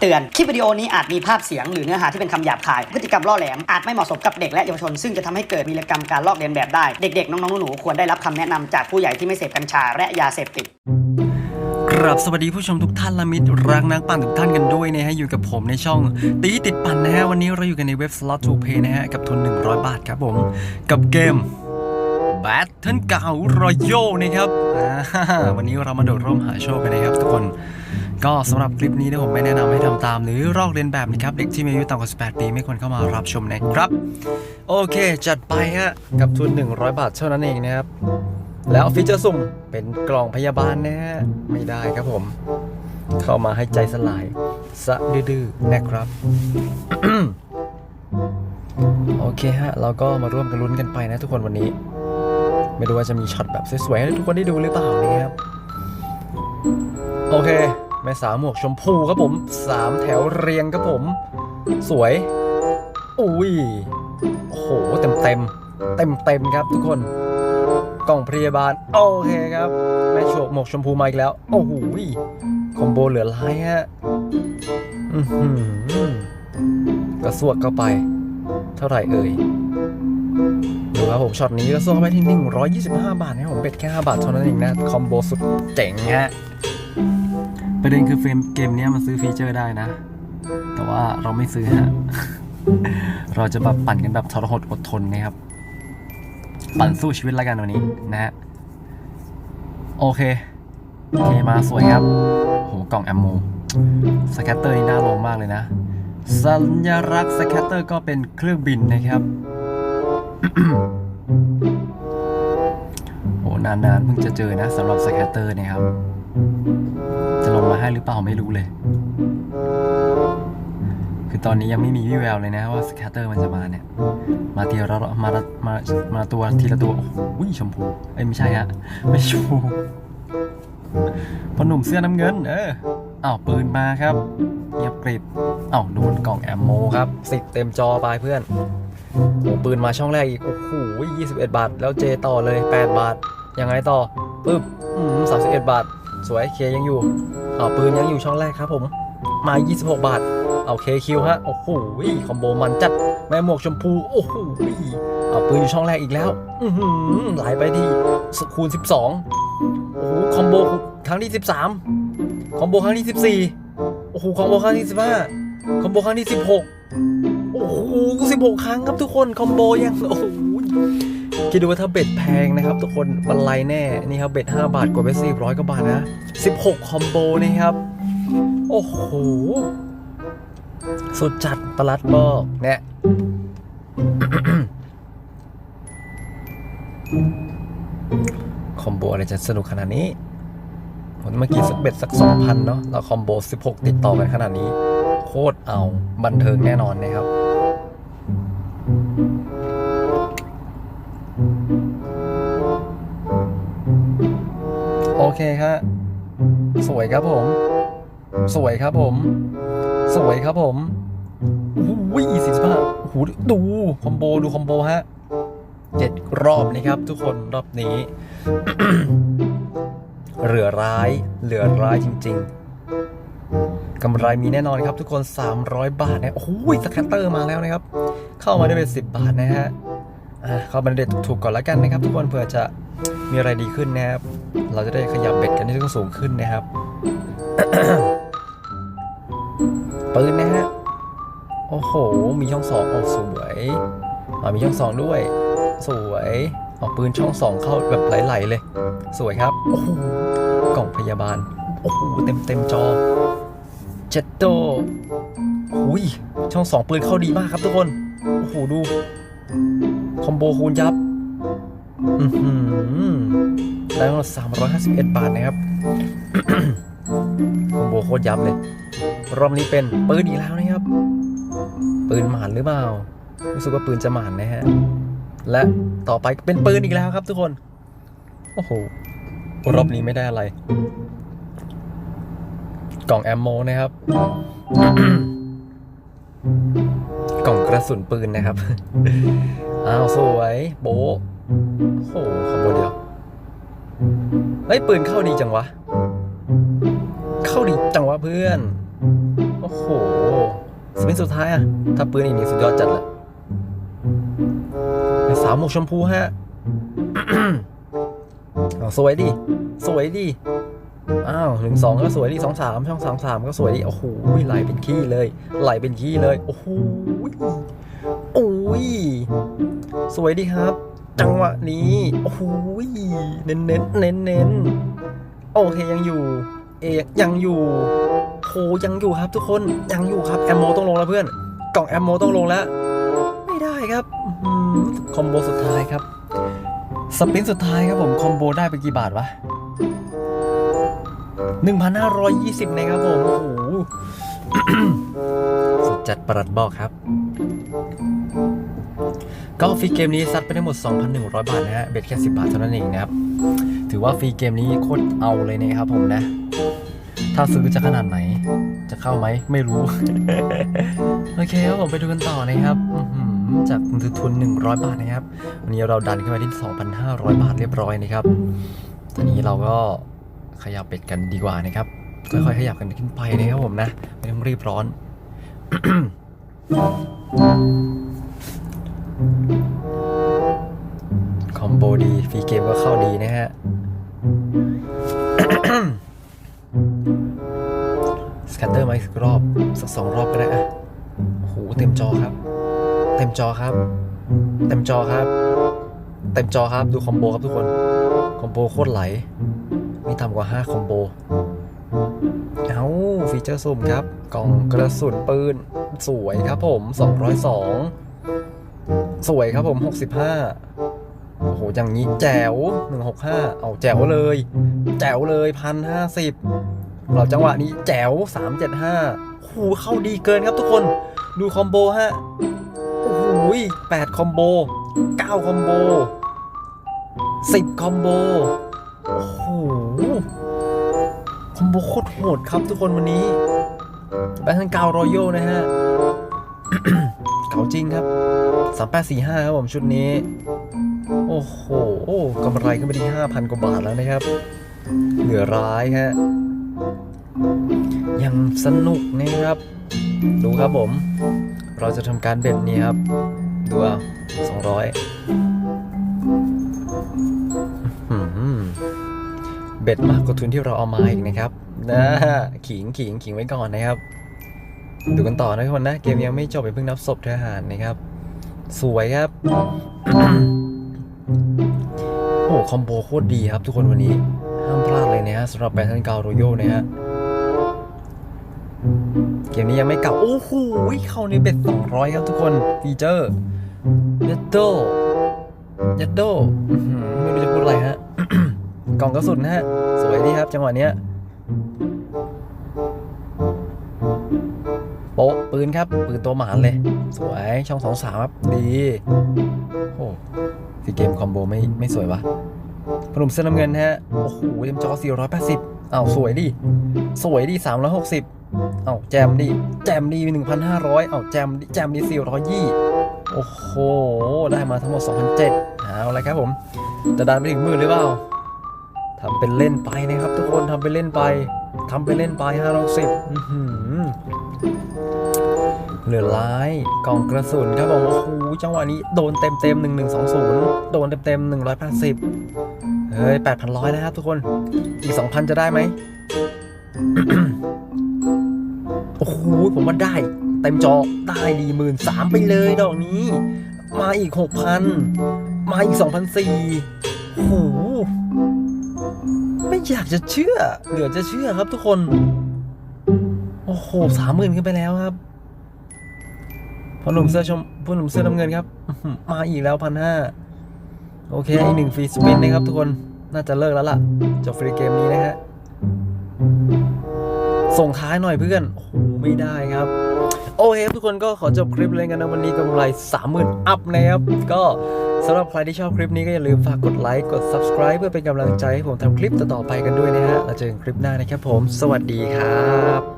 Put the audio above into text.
เตือน คลิปวิดีโอนี้อาจมีภาพเสียงหรือเนื้อหาที่เป็นคำหยาบคาย พฤติกรรมล่อแหลม อาจไม่เหมาะสมกับเด็กและเยาวชน ซึ่งจะทำให้เกิดวีรกรรมการลอกเลียนแบบได้ เด็กๆ น้องๆ หนูๆ ควรได้รับคำแนะนำจากผู้ใหญ่ที่ไม่เสพกัญชาและยาเสพติดครับสวัสดีผู้ชมทุกท่านละมิตรรักนักปั่นทุกท่านกันด้วยนะฮะอยู่กับผมในช่องตีติดปั่นนะฮะวันนี้เราอยู่กันในเว็บ Slot to Pay นะฮะกับทุน 100 บาทครับผมกับเกม Battle เก่า Royal นะครับวันนี้เรามาโดดร่มหาโชคกันนะครับทุกคน ก็สำหรับคลิปนี้นะผมไม่แนะนำให้ทำตามหรือรอกเลียนแบบนะครับ เด็กที่มีอายุต่ำกว่า 18 ปีไม่ควรเข้ามารับชมนะครับ โอเค จัดไปฮะ กับทุน 100 บาทเท่านั้นเองนะครับ แล้วฟีเจอร์สุ่มเป็นกล่องพยาบาลนะฮะ ไม่ได้ครับผม เข้ามาให้ใจสลายสะดื้อๆนะครับ โอเคฮะ เราก็มาร่วมกันลุ้นกันไปนะทุกคนวันนี้ ไม่รู้ว่าจะมีช็อตแบบสวยๆให้ทุกคนได้ดูหรือเปล่านะครับ โอเค แม่สาวหมวกชมพูครับผมสามแถวเรียงครับผม สวย อุ้ยโอ้โหเต็มเต็มเต็มเต็มครับทุกคน กล่องพยาบาล โอเคครับ แม่โฉกหมวกชมพูมาอีกแล้ว โอ้โหคอมโบเหลือหลายฮะกระสวกเข้าไป เท่าไหร่เอ่ยดูครับผมช็อตนี้กระสวกเข้าไปที่ 125 บาทนะผมเป็ดแค่ 5 บาทเท่านั้นเองนะ คอมโบสุดเจ๋งฮะ ประเด็นคือเฟรมเกมนี้มันซื้อฟีเจอร์ได้นะ แต่ว่าเราไม่ซื้อฮะเราจะแบบปั่นกันแบบทรหดอดทนนะครับ ปั่นสู้ชีวิตแล้วกันวันนี้นะฮะ โอเคโอเคมาสวยครับ โหกล่องแอมโมสแคตเตอร์นี่น่าลงมากเลยนะ สัญลักษณ์สแคตเตอร์ก็เป็นเครื่องบินนะครับโหนานๆเพิ่งจะเจอนะสำหรับสแคตเตอร์เนี่ยครับ ให้หรือเปล่าไม่รู้เลย คือตอนนี้ยังไม่มีวี่แววเลยนะว่าสแคตเตอร์มันจะมาเนี่ย มาทีละมาละมามาตัวทีละตัวโอ้โหชมพู เอ้ยไม่ใช่ฮะ ไม่ชมพูพอหนุ่มเสื้อน้ำเงิน เอออ้าวปืนมาครับเงียบกริบอ้าวโดนกล่องแอมโมครับสิบเต็มจอไปเพื่อนโอ้ปืนมาช่องแรกอีก โอ้โห21บเอ็ดบาท แล้วเจต่อเลย8บาท ยังไงต่อปึ๊บอืม31บาท สวยเคยังอยู่ อ้าปืนยังอยู่ช่องแรกครับผม มา 26 บาท เอาเคคิวฮะ โอ้โหคอมโบมันจัด แม่หมวกชมพู โอ้โหเอาปืนอยู่ช่องแรกอีกแล้ว อืหือไหลไปที่คูณ 12 โอ้โห คอมโบครั้งที่ 13 คอมโบครั้งที่ 14 โอ้โห คอมโบครั้งที่ 15 คอมโบครั้งที่ 16 โอ้โห 16 ครั้งครับทุกคน คอมโบยัง โอ้โห คิดดูว่าถ้าเบ็ดแพงนะครับ ทุกคนบรรลัยแน่นี่ครับเบ็ด5 บาทกว่าเบ็ด400กว่าบาทนะ16 คอมโบนะครับ โอ้โห สุดจัดประหลัดบอกเนี่ยคอมโบอะไรจะสนุกขนาดนี้ผมเมื่อกี้สักเบ็ดสักสองพันเนาะแล้วคอมโบ 16 ติดต่อกันขนาดนี้ โคตรเอาบันเทิงแน่นอนนะครับ อเคครับสวยครับผม สวยครับผม สวยครับผมโอ้ยสี่สิบห้าโอ้โหดูคอมโบดูคอมโบฮะเจ็ดรอบนะครับทุกคนรอบนี้ เหลือร้าย เหลือร้ายจริง ๆกำไรมีแน่นอนครับทุกคน 300 บาทนะโอ้โหสแคตเตอร์มาแล้วนะครับ เข้ามาได้เป็น10 บาทนะฮะเข้ามาเด็ดถูกก่อนแล้วกันนะครับ ทุกคนเผื่อจะมีอะไรดีขึ้นนะครับ เราจะได้ขยับเบ็ดกันให้สูงขึ้นนะครับปืนนะฮะ โอ้โห มีช่องสองโอ้สวยอ่ามีช่องสองด้วย สวยเอาปืนช่องสองเข้าแบบไหลๆเลย สวยครับ โอ้โห กล่องพยาบาล โอ้โห เต็มเต็มจอเจ็ดโตหุยช่องสองปืนเข้าดีมากครับทุกคน โอ้โห ดู คอมโบคูณยับ อือหือได้ทั้งหมด351บาทนะครับคอมโบโคตรยับเลย รอบนี้เป็นปืนอีกแล้วนะครับ ปืนหมานหรือเปล่า รู้สึกว่าปืนจะหมานนะฮะ และต่อไปเป็นปืนอีกแล้วครับทุกคน โอ้โห รอบนี้ไม่ได้อะไร กล่องแอมโมนะครับ กล่องกระสุนปืนนะครับ อ้าว สวย โบ โอ้โหขบวนเดียวเฮ้ยปืนเข้าดีจังวะ เข้าดีจังวะเพื่อน โอ้โห สปินสุดท้ายอะถ้าปืนอีกนี่สุดยอดจัดละสาวหมวกชมพูฮะสวยดิสวยดิอ้าวหนึ่งสองก็สวยดิสองสามช่องสามสามก็สวยดิโอ้โหไหลเป็นขี้เลย ไหลเป็นขี้เลย โอ้โหโอ้ยสวยดีครับ จังหวะนี้ โอ้โหเน้นเน้นเน้นเน้นโอเคยังอยู่ เอกยังอยู่โหยังอยู่ครับทุกคนยังอยู่ครับแอมโมต้องลงแล้วเพื่อน กล่องแอมโมต้องลงแล้ว ไม่ได้ครับคอมโบสุดท้ายครับ สปรินต์สุดท้ายครับผมคอมโบได้ไปกี่บาทวะ1,520 นะครับผม โอ้โหสุดจัดประหลัดบอกครับ ก็ฟรีเกมนี้ซัดไปทั้งหมด 2,100 บาทนะฮะ เบ็ดแค่ 10 บาทเท่านั้นเองนะครับ ถือว่าฟรีเกมนี้โคตรเอาเลยนะครับผมนะ ถ้าซื้อจะขนาดไหน จะเข้าไหม ไม่รู้ โอเคครับผมไปดูกันต่อนะครับ จากทุน 100 บาทนะครับ วันนี้เราดันขึ้นมาที่ 2,500 บาทเรียบร้อยนะครับ ตอนนี้เราก็ขยับเป็ดกันดีกว่านะครับ ค่อยๆขยับกันขึ้นไปนะครับผมนะ ไม่ต้องรีบร้อน คอมโบดีฟรีเกมก็เข้าดีนะฮะสแคตเตอร์มาอีกรอบ สักสองรอบก็ได้อะโอ้โหเต็มจอครับ เต็มจอครับ เต็มจอครับ เต็มจอครับดูคอมโบครับทุกคน คอมโบโคตรไหลม่ต่ำกว่า 5 คอมโบ เอาฟีเจอร์สุ่มครับ กล่องกระสุนปืน สวยครับผม 202 สวยครับผม 65 โอ้โห อย่างนี้แจ๋ว 165 เอาแจ๋วเลย แจ๋วเลยพันห้าสิบเราจังหวะนี้แจ๋ว 375โอ้โหเข้าดีเกินครับทุกคน ดูคอมโบฮะ โอ้โห8คอมโบ 9 คอมโบ 10 คอมโบ โอ้โห คอมโบโคตรโหดครับทุกคนวันนี้แบทเทิลเการอยัลนะฮะ เก่าจริงครับ 3845ครับผมชุดนี้ โอ้โหกำไรขึ้นไปที่5,000กว่าบาทแล้วนะครับ เหลือร้ายฮะ ยังสนุกนะครับ ดูครับผม เราจะทำการเบ็ดนี้ครับ ดูเอาสองร้อยเบ็ดมากกว่าทุนที่เราเอามาอีกนะครับนะขิงขิงขิงไว้ก่อนนะครับ ดูกันต่อนะทุกคนนะ เกมยังไม่จบเพิ่งนับศพทหารนะครับ สวยครับ โอ้คอมโบโคตรดีครับทุกคนวันนี้ ห้ามพลาดเลยนะฮะสำหรับแบทเทิลเกาโรโยนะฮะ เกมนี้ยังไม่เก่า โอ้โหเข้าในเบ็ด200 ครับทุกคน ฟีเจอร์ยัดโดยัดโดอื้อหือไม่รู้จะพูดอะไรฮะ กล่องกระสุนนะฮะ สวยดีครับจังหวะเนี้ย โป๊ะปืนครับ ปืนตัวหมานเลย สวยช่องสองสามครับ ดีโอ้ฟีเกมคอมโบไม่ไม่สวยวะพนุ่มเสื้อน้ำเงินฮะ โอ้โหเต็มจอ 480อ้าวสวยดิ สวยดิ 360เอาแจมดิ แจมดีหนึ่งพันห้าร้อยเอาแจมดิ แจมดีสี่ร้อยยี่โอ้โห ได้มาทั้งหมด2 0 0เอาละครับผม จะดันไปถึงหมื่นหรือเปล่าทำเป็นเล่นไปนะครับ ทุกคนทำเป็นเล่นไปทำไปเล่นไปห้าร้อยสิบ เหลือร้ายกล่องกระสุนครับผมโอ้โหจังหวะนี้โดนเต็มเต็มหนึ่งหนึ่งสองศูนย์โดนเต็มเต็มหนึ่งร้อยแปดสิบเฮ้ยแปดพันร้อยนะครับทุกคนอีกสองพันจะได้ไหมโอ้โหผมว่าได้ เต็มจอได้ดีหมื่นสามไปเลยดอกนี้ มาอีกหกพันมาอีกสองพันสี่โอ้โหไม่อยากจะเชื่อ เหลือจะเชื่อครับทุกคน โอ้โหสามหมื่นขึ้นไปแล้วครับ พอหนุ่มเสื้อชมผู้หนุ่มเสื้อน้ำเงินครับอื้อหือมาอีกแล้วพันห้าโอเคอีกหนึ่งฟรีสปินนะครับทุกคนน่าจะเลิกแล้วล่ะจบฟรีเกมนี้นะฮะส่งท้ายหน่อยเพื่อนโอ้โหไม่ได้ครับ โอเคครับทุกคนก็ขอจบคลิปเลยกันนะวันนี้กำไร30,000อัพนะครับ ก็สำหรับใครที่ชอบคลิปนี้ก็อย่าลืมฝากกดไลค์กด subscribe เพื่อเป็นกำลังใจให้ผมทำคลิปต่อๆไปกันด้วยนะฮะแล้วเจอกันคลิปหน้านะครับผม สวัสดีครับ